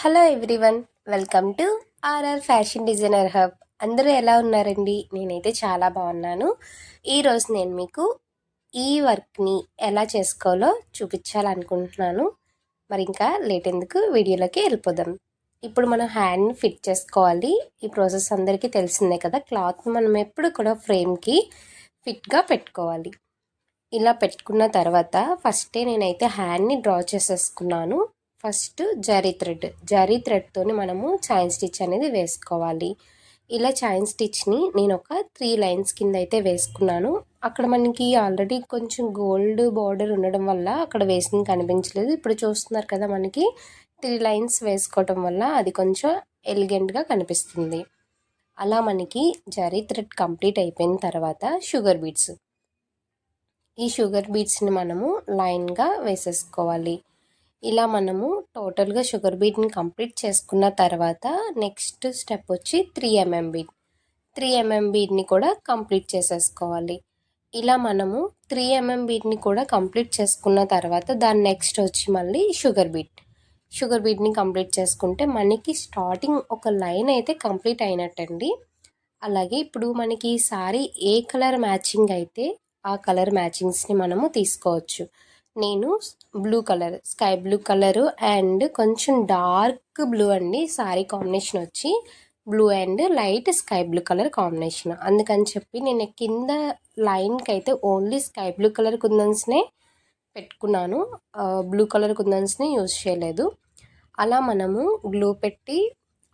Hello everyone welcome to RR fashion designer hub అందరూ ఎలా ఉన్నారండి? నేనైతే చాలా బాగున్నాను. ఈరోజు నేను మీకు ఈ వర్క్ని ఎలా చేసుకోవాలో చూపించాలనుకుంటున్నాను. మరి ఇంకా లేట్ ఎందుకు? వీడియోలోకి వెళ్ళిపోదాం. ఇప్పుడు మనం హ్యాండ్ని ఫిట్ చేసుకోవాలి. ఈ ప్రాసెస్ అందరికీ తెలిసిందే కదా క్లాత్ మనం ఎప్పుడు కూడా ఫ్రేమ్కి ఫిట్గా పెట్టుకోవాలి. ఇలా పెట్టుకున్న తర్వాత ఫస్టే నేనైతే హ్యాండ్ని డ్రా చేసేసుకున్నాను. First zari thread. జరీ థ్రెడ్తో మనము చైన్ స్టిచ్ అనేది వేసుకోవాలి. ఇలా చైన్ స్టిచ్ని నేను ఒక త్రీ లైన్స్ కింద అయితే వేసుకున్నాను. అక్కడ మనకి ఆల్రెడీ కొంచెం గోల్డ్ బార్డర్ ఉండడం వల్ల అక్కడ వేసింది కనిపించలేదు. ఇప్పుడు చూస్తున్నారు కదా మనకి త్రీ లైన్స్ వేసుకోవటం వల్ల అది కొంచెం ఎలిగెంట్గా కనిపిస్తుంది. అలా మనకి జరీ థ్రెడ్ కంప్లీట్ అయిపోయిన తర్వాత షుగర్ బీట్స్. ఈ షుగర్ బీట్స్ని మనము లైన్గా వేసేసుకోవాలి. ఇలా మనము టోటల్గా షుగర్ బీట్ని కంప్లీట్ చేసుకున్న తర్వాత నెక్స్ట్ స్టెప్ వచ్చి three MM bead. Three MM బీట్ని కూడా కంప్లీట్ చేసేసుకోవాలి. ఇలా మనము త్రీ ఎంఎం బీట్ని కూడా కంప్లీట్ చేసుకున్న తర్వాత దాని నెక్స్ట్ వచ్చి మళ్ళీ షుగర్ బీట్. షుగర్ బీట్ని కంప్లీట్ చేసుకుంటే మనకి స్టార్టింగ్ ఒక లైన్ అయితే కంప్లీట్ అయినట్టండి. అలాగే ఇప్పుడు మనకి సారీ ఏ కలర్ మ్యాచింగ్ అయితే ఆ కలర్ మ్యాచింగ్స్ని మనము తీసుకోవచ్చు. నేను blue colour sky blue colour and కొంచెం డార్క్ బ్లూ అండి. సారీ కాంబినేషన్ వచ్చి blue and light sky blue colour combination అందుకని చెప్పి నేను కింద లైన్కి అయితే ఓన్లీ స్కై బ్లూ కలర్ కుందన్స్నే పెట్టుకున్నాను. బ్లూ కలర్ కుందన్స్ని యూజ్ చేయలేదు. అలా మనము గ్లూ పెట్టి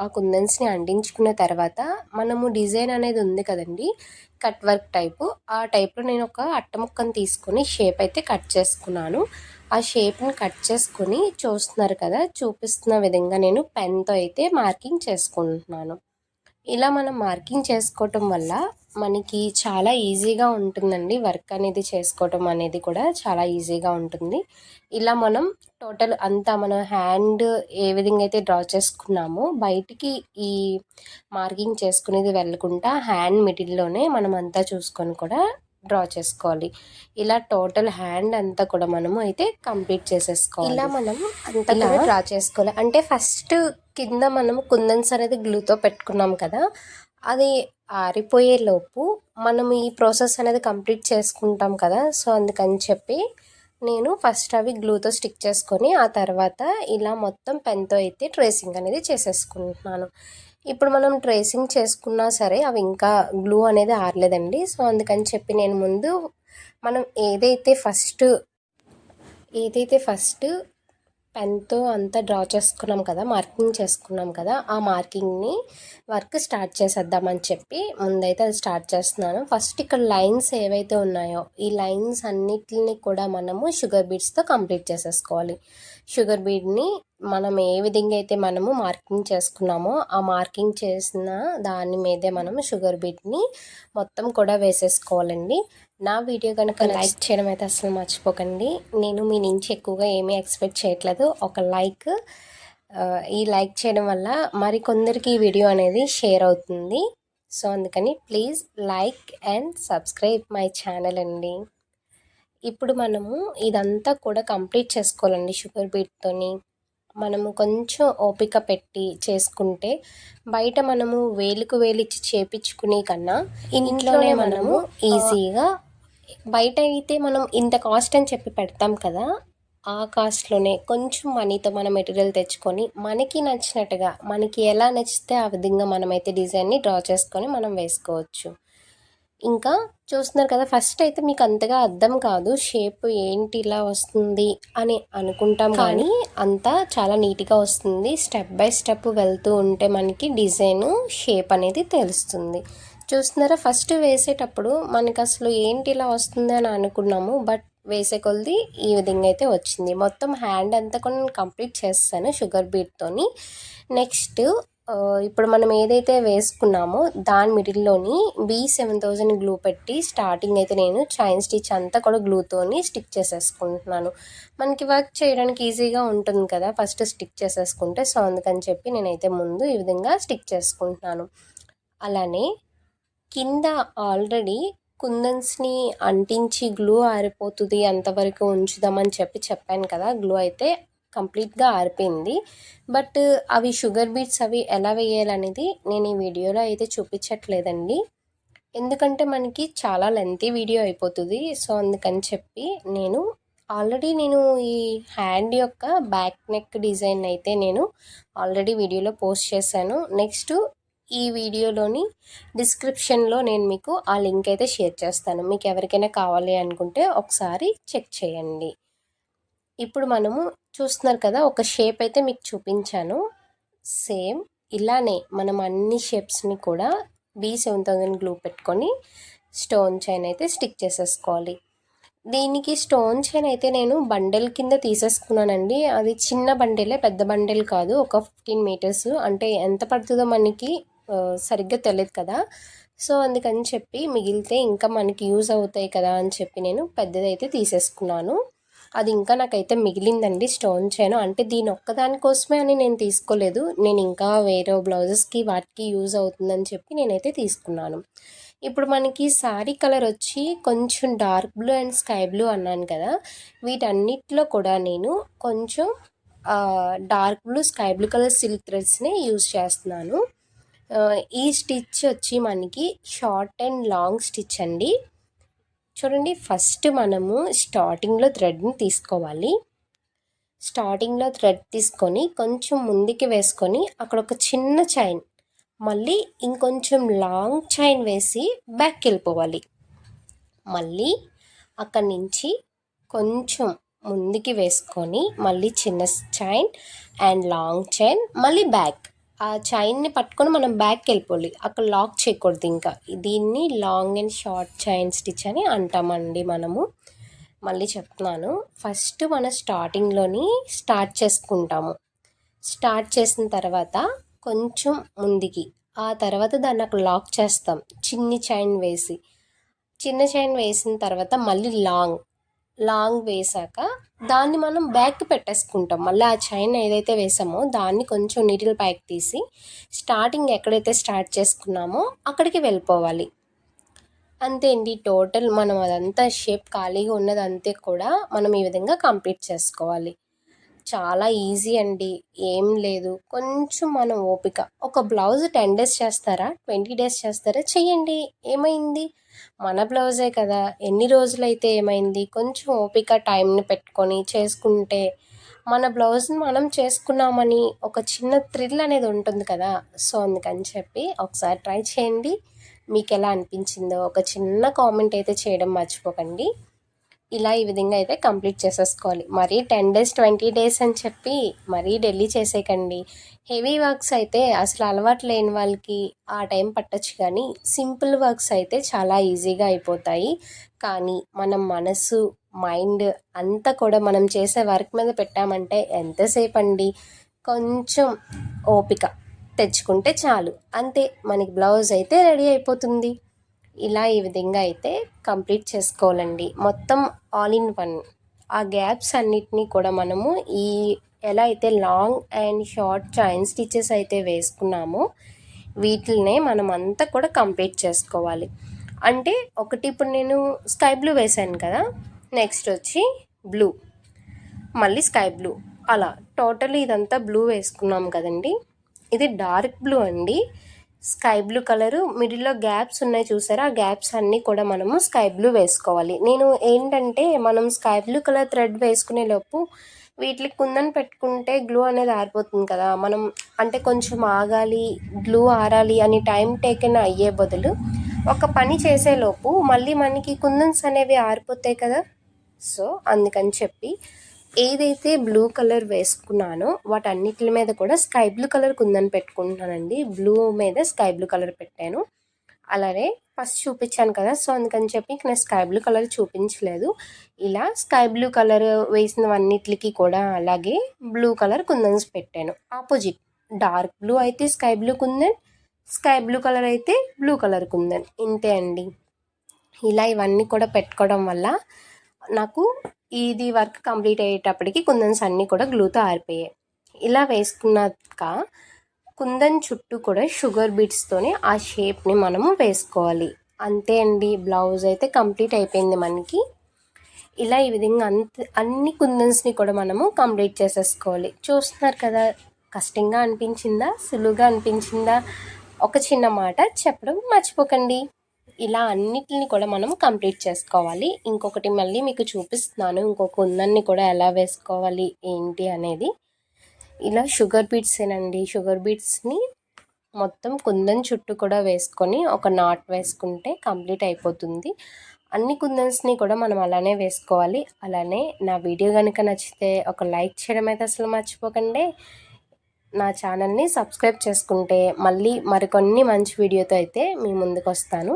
ఆ కుందన్స్ని అంటించుకున్న తర్వాత మనము డిజైన్ అనేది ఉంది కదండి కట్ వర్క్ టైపు. ఆ టైప్లో నేను ఒక అట్ట ముక్కను తీసుకొని షేప్ అయితే కట్ చేసుకున్నాను. ఆ షేప్ని కట్ చేసుకొని చూస్తున్నారు కదా చూపిస్తున్న విధంగా నేను పెన్తో అయితే మార్కింగ్ చేసుకుంటున్నాను. ఇలా మనం మార్కింగ్ చేసుకోవటం వల్ల మనకి చాలా ఈజీగా ఉంటుందండి. వర్క్ అనేది చేసుకోవటం అనేది కూడా చాలా ఈజీగా ఉంటుంది. ఇలా మనం టోటల్ అంతా మన హ్యాండ్ ఏ విధంగా అయితే డ్రా చేసుకున్నామో బయటికి ఈ మార్కింగ్ చేసుకునేది వెళ్ళకుండా హ్యాండ్ మిడిల్లోనే మనం అంతా చూసుకొని కూడా డ్రా చేసుకోవాలి. ఇలా టోటల్ హ్యాండ్ అంతా కూడా మనము అయితే కంప్లీట్ చేసేసుకోవాలి. ఇలా మనం అంతా డ్రా చేసుకోవాలి. అంటే ఫస్ట్ కింద మనము కుందన్స్ అనేది గ్లూతో పెట్టుకున్నాం కదా అది ఆరిపోయే లోపు మనం ఈ ప్రాసెస్ అనేది కంప్లీట్ చేసుకుంటాం కదా. సో అందుకని చెప్పి నేను ఫస్ట్ అవి గ్లూతో స్టిక్ చేసుకొని ఆ తర్వాత ఇలా మొత్తం పెన్తో అయితే ట్రేసింగ్ అనేది చేసేసుకుంటున్నాను. ఇప్పుడు మనం ట్రేసింగ్ చేసుకున్నా సరే అవి ఇంకా గ్లూ అనేది ఆరలేదండి. సో అందుకని చెప్పి నేను ముందు మనం ఏదైతే ఫస్ట్ ఏదైతే ఫస్ట్ పెన్తో అంతా డ్రా చేసుకున్నాం కదా మార్కింగ్ చేసుకున్నాం కదా ఆ మార్కింగ్ని వర్క్ స్టార్ట్ చేసేద్దామని చెప్పి ముందైతే అది స్టార్ట్ చేస్తున్నాను. ఫస్ట్ ఇక్కడ లైన్స్ ఏవైతే ఉన్నాయో ఈ లైన్స్ అన్నిటిని కూడా మనము షుగర్ బీడ్స్తో కంప్లీట్ చేసేసుకోవాలి. షుగర్ బీడ్ని మనం ఏ విధంగా అయితే మనము మార్కింగ్ చేసుకున్నామో ఆ మార్కింగ్ చేసిన దాని మీదే మనము షుగర్ బీట్ని మొత్తం కూడా వేసేసుకోవాలండి. నా వీడియో కనుక లైక్ చేయడం అయితే అసలు మర్చిపోకండి. నేను మీ నుంచి ఎక్కువగా ఏమీ ఎక్స్పెక్ట్ చేయట్లేదు. ఒక లైక్ ఈ లైక్ చేయడం వల్ల మరికొందరికి ఈ వీడియో అనేది షేర్ అవుతుంది. సో అందుకని please like and subscribe my channel అండి. ఇప్పుడు మనము ఇదంతా కూడా కంప్లీట్ చేసుకోవాలండి షుగర్ బీట్తోని. మనము కొంచెం ఓపిక పెట్టి చేసుకుంటే బయట మనము వేలుకు వేలిచ్చి చేపించుకునే కన్నా ఇంట్లోనే మనము ఈజీగా బయట అయితే మనం ఇంత కాస్ట్ అని చెప్పి పెడతాం కదా ఆ కాస్ట్లోనే కొంచెం మనీతో మనం మెటీరియల్ తెచ్చుకొని మనకి నచ్చినట్టుగా మనకి ఎలా నచ్చితే ఆ విధంగా మనమైతే డిజైన్ని డ్రా చేసుకొని మనం వేసుకోవచ్చు. ఇంకా చూస్తున్నారు కదా ఫస్ట్ అయితే మీకు అంతగా అర్థం కాదు షేప్ ఏంటి ఇలా వస్తుంది అని అనుకుంటాం. కానీ అంతా చాలా నీట్గా వస్తుంది. స్టెప్ బై స్టెప్ వెళ్తూ ఉంటే మనకి డిజైన్ షేప్ అనేది తెలుస్తుంది. చూస్తున్నారా ఫస్ట్ వేసేటప్పుడు మనకి అసలు ఏంటి ఇలా వస్తుంది అని అనుకున్నాము బట్ వేసే కొలది ఈ విధంగా అయితే వచ్చింది. మొత్తం హ్యాండ్ అంతా కూడా నేను కంప్లీట్ చేస్తాను షుగర్ బీట్తోని నెక్స్ట్ ఇప్పుడు మనం ఏదైతే వేసుకున్నామో దాని మిడిల్లోని బీ సెవెన్ థౌజండ్ గ్లూ పెట్టి స్టార్టింగ్ అయితే నేను చైన్ స్టిచ్ అంతా కూడా గ్లూతోని స్టిక్ చేసేసుకుంటున్నాను. మనకి వర్క్ చేయడానికి ఈజీగా ఉంటుంది కదా ఫస్ట్ స్టిక్ చేసేసుకుంటే సో అందుకని చెప్పి నేనైతే ముందు ఈ విధంగా స్టిక్ చేసుకుంటున్నాను. అలానే కింద ఆల్రెడీ కుందన్స్ని అంటించి గ్లూ ఆరిపోతుంది అంతవరకు ఉంచుదామని చెప్పి చెప్పాను కదా గ్లూ అయితే కంప్లీట్గా ఆరిపోయింది. బట్ అవి షుగర్ బీట్స్ అవి ఎలా వేయాలనేది నేను ఈ వీడియోలో అయితే చూపించట్లేదండి. ఎందుకంటే మనకి చాలా లెంతీ వీడియో అయిపోతుంది. సో అందుకని చెప్పి నేను ఆల్రెడీ నేను ఈ హ్యాండ్ యొక్క బ్యాక్ నెక్ డిజైన్ అయితే నేను ఆల్రెడీ వీడియోలో పోస్ట్ చేశాను. నెక్స్ట్ ఈ వీడియోలోని డిస్క్రిప్షన్లో నేను మీకు ఆ లింక్ అయితే షేర్ చేస్తాను. మీకు ఎవరికైనా కావాలి అనుకుంటే ఒకసారి చెక్ చేయండి. ఇప్పుడు మనము చూస్తున్నారు కదా ఒక షేప్ అయితే మీకు చూపించాను. సేమ్ ఇలానే మనం అన్ని షేప్స్ని కూడా బీ సెవెన్ థౌజండ్ గ్లూ పెట్టుకొని స్టోన్ చైన్ అయితే స్టిక్ చేసేసుకోవాలి. దీనికి స్టోన్ చైన్ అయితే నేను బండెల్ కింద తీసేసుకున్నానండి. అది చిన్న బండెలే పెద్ద బండెల్ కాదు ఒక ఫిఫ్టీన్ మీటర్స్ అంటే ఎంత పడుతుందో మనకి సరిగ్గా తెలియదు కదా. సో అందుకని చెప్పి మిగిలితే ఇంకా మనకి యూజ్ అవుతాయి కదా అని చెప్పి నేను పెద్దదైతే తీసేసుకున్నాను. అది ఇంకా నాకైతే మిగిలిందండి స్టోన్ చైన్. అంటే దీని ఒక్కదానికోసమే అని నేను తీసుకోలేదు. నేను ఇంకా వేరే బ్లౌజెస్కి వాటికి యూజ్ అవుతుందని చెప్పి నేనైతే తీసుకున్నాను. ఇప్పుడు మనకి శారీ కలర్ వచ్చి కొంచెం dark blue and sky blue అన్నాను కదా. వీటన్నిటిలో కూడా నేను కొంచెం dark blue sky blue colour silk థ్రెడ్స్ని use చేస్తున్నాను. ఈ స్టిచ్ వచ్చి మనకి షార్ట్ అండ్ లాంగ్ స్టిచ్ అండి. చూడండి ఫస్ట్ మనము స్టార్టింగ్లో థ్రెడ్ని తీసుకోవాలి. స్టార్టింగ్లో థ్రెడ్ తీసుకొని కొంచెం ముందుకి వేసుకొని అక్కడ ఒక చిన్న చైన్ మళ్ళీ ఇంకొంచెం లాంగ్ చైన్ వేసి బ్యాక్ వెళ్ళిపోవాలి. మళ్ళీ అక్కడి నుంచి కొంచెం ముందుకి వేసుకొని మళ్ళీ చిన్న చైన్ అండ్ లాంగ్ చైన్ మళ్ళీ బ్యాక్. ఆ చైన్ని పట్టుకొని మనం బ్యాక్కి వెళ్ళిపోవాలి. అక్కడ లాక్ చేయకూడదు ఇంకా. దీన్ని long and short chain stitch అని అంటామండి మనము. మళ్ళీ చెప్తున్నాను. ఫస్ట్ మన స్టార్టింగ్లోని స్టార్ట్ చేసుకుంటాము. స్టార్ట్ చేసిన తర్వాత కొంచెం ముందుకి ఆ తర్వాత దాన్ని అక్కడ లాక్ చేస్తాం. చిన్ని చైన్ వేసి. చిన్న చైన్ వేసిన తర్వాత మళ్ళీ లాంగ్ లాంగ్ వేసాక దాన్ని మనం బ్యాక్ పెట్టేసుకుంటాం. మళ్ళీ ఆ చైన్ ఏదైతే వేసామో దాన్ని కొంచెం నీటిలో ప్యాక్ తీసి స్టార్టింగ్ ఎక్కడైతే స్టార్ట్ చేసుకున్నామో అక్కడికి వెళ్ళిపోవాలి. అంతే అండి. టోటల్ మనం అదంతా షేప్ ఖాళీగా ఉన్నదంతే కూడా మనం ఈ విధంగా కంప్లీట్ చేసుకోవాలి. చాలా ఈజీ అండి. ఏం లేదు. కొంచెం మనం ఓపిక. ఒక బ్లౌజ్ టెన్ డేస్ చేస్తారా? ట్వంటీ డేస్ చేస్తారా? చెయ్యండి. ఏమైంది? మన బ్లౌజే కదా. ఎన్ని రోజులైతే ఏమైంది? కొంచెం ఓపిక టైంని పెట్టుకొని చేసుకుంటే మన బ్లౌజ్ని మనం చేసుకున్నామని ఒక చిన్న థ్రిల్ అనేది ఉంటుంది కదా. సో అందుకని చెప్పి ఒకసారి ట్రై చేయండి. మీకు ఎలా అనిపించిందో ఒక చిన్న కామెంట్ అయితే చేయడం మర్చిపోకండి. ఇలా ఈ విధంగా అయితే కంప్లీట్ చేసేసుకోవాలి. మరీ టెన్ డేస్ ట్వంటీ డేస్ అని చెప్పి మరీ ఢిల్లీ చేసేయకండి. హెవీ వర్క్స్ అయితే అసలు అలవాటు లేని వాళ్ళకి ఆ టైం పట్టచ్చు కానీ సింపుల్ వర్క్స్ అయితే చాలా ఈజీగా అయిపోతాయి. కానీ మనం మనసు మైండ్ అంతా కూడా మనం చేసే వర్క్ మీద పెట్టామంటే ఎంతసేపు అండి కొంచెం ఓపిక తెచ్చుకుంటే చాలు. అంతే మనకి బ్లౌజ్ అయితే రెడీ అయిపోతుంది. ఇలా ఈ విధంగా అయితే కంప్లీట్ చేసుకోవాలండి. మొత్తం ఆల్ ఇన్ వన్ ఆ గ్యాప్స్ అన్నిటినీ కూడా మనము ఈ ఎలా అయితే long and short chain stitches అయితే వేసుకున్నామో వీటినే మనం అంతా కూడా కంప్లీట్ చేసుకోవాలి. అంటే ఒకటి ఇప్పుడు నేను స్కై బ్లూ వేసాను కదా నెక్స్ట్ వచ్చి బ్లూ మళ్ళీ స్కై బ్లూ అలా టోటల్ ఇదంతా బ్లూ వేసుకున్నాం కదండి. ఇది డార్క్ బ్లూ అండి. Sky blue colour. మిడిల్లో గ్యాప్స్ ఉన్నాయి చూసారా? ఆ గ్యాప్స్ అన్నీ కూడా మనము స్కై బ్లూ వేసుకోవాలి. నేను ఏంటంటే మనం స్కై బ్లూ కలర్ థ్రెడ్ వేసుకునే లోపు వీటికి కుందని పెట్టుకుంటే గ్లూ అనేది ఆరిపోతుంది కదా. మనం అంటే కొంచెం ఆగాలి గ్లూ ఆరాలి అని టైం టేకెన్ అయ్యే బదులు ఒక పని చేసేలోపు మళ్ళీ మనకి కుందన్స్ అనేవి ఆరిపోతాయి కదా. సో అందుకని చెప్పి ఏదైతే బ్లూ కలర్ వేసుకున్నానో వాటన్నిటి మీద కూడా స్కై బ్లూ కలర్ కుందని పెట్టుకుంటున్నానండి బ్లూ మీద స్కై బ్లూ కలర్ పెట్టాను. అలానే ఫస్ట్ చూపించాను కదా సో అందుకని చెప్పి నేను స్కై బ్లూ కలర్ చూపించలేదు. ఇలా స్కై బ్లూ కలర్ వేసినవన్నిటికి కూడా అలాగే బ్లూ కలర్ కుందన్స్ పెట్టాను. ఆపోజిట్ డార్క్ బ్లూ అయితే sky blue kundan sky blue colour అయితే బ్లూ కలర్ కుందన్. ఇంతే అండి. ఇలా ఇవన్నీ కూడా పెట్టుకోవడం వల్ల నాకు ఇది వర్క్ కంప్లీట్ అయ్యేటప్పటికి కుందన్స్ అన్నీ కూడా గ్లూతో ఆరిపోయాయి. ఇలా వేసుకున్నాక కుందన్ చుట్టూ కూడా షుగర్ బీట్స్తోనే ఆ షేప్ని మనము వేసుకోవాలి. అంతే అండి బ్లౌజ్ అయితే కంప్లీట్ అయిపోయింది మనకి. ఇలా ఈ విధంగా అంత అన్ని కుందన్స్ని కూడా మనము కంప్లీట్ చేసేసుకోవాలి. చూస్తున్నారు కదా కష్టంగా అనిపించిందా సులువుగా అనిపించిందా? ఒక చిన్న మాట చెప్పడం మర్చిపోకండి. ఇలా అన్నిటిని కూడా మనం కంప్లీట్ చేసుకోవాలి. ఇంకొకటి మళ్ళీ మీకు చూపిస్తున్నాను. ఇంకొక కుందన్ని కూడా ఎలా వేసుకోవాలి ఏంటి అనేది. ఇలా షుగర్ బీట్స్ ఏనండి. షుగర్ బీట్స్ని మొత్తం కుందన్ చుట్టూ కూడా వేసుకొని ఒక నాట్ వేసుకుంటే కంప్లీట్ అయిపోతుంది. అన్ని కుందన్స్ని కూడా మనం అలానే వేసుకోవాలి. అలానే నా వీడియో కనుక నచ్చితే ఒక లైక్ చేయడం అయితే అసలు మర్చిపోకండి. నా ఛానల్ని సబ్స్క్రైబ్ చేసుకుంటే మళ్ళీ మరికొన్ని మంచి వీడియోతో అయితే మీ ముందుకు వస్తాను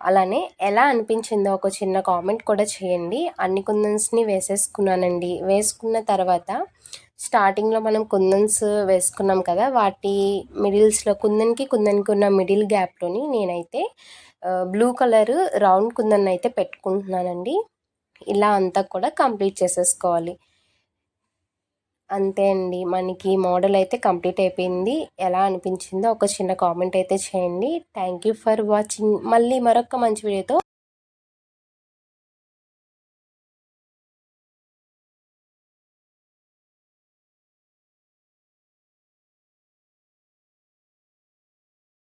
అలానే ఎలా అనిపించిందో ఒక చిన్న కామెంట్ కూడా చేయండి. అన్ని కుందన్స్ని వేసేసుకున్నానండి. వేసుకున్న తర్వాత స్టార్టింగ్లో మనం కుందన్స్ వేసుకున్నాం కదా వాటి మిడిల్స్లో కుందన్కి కుందన్కి ఉన్న మిడిల్ గ్యాప్లోని నేనైతే బ్లూ కలర్ రౌండ్ కుందన్ అయితే పెట్టుకుంటున్నానండి. ఇలా అంతా కూడా కంప్లీట్ చేసేసుకోవాలి. అంతే అండి. మనకి మోడల్ అయితే కంప్లీట్ అయిపోయింది. ఎలా అనిపించిందో ఒక చిన్న కామెంట్ అయితే చేయండి. Thank you for watching. మళ్ళీ మరొక మంచి వీడియోతో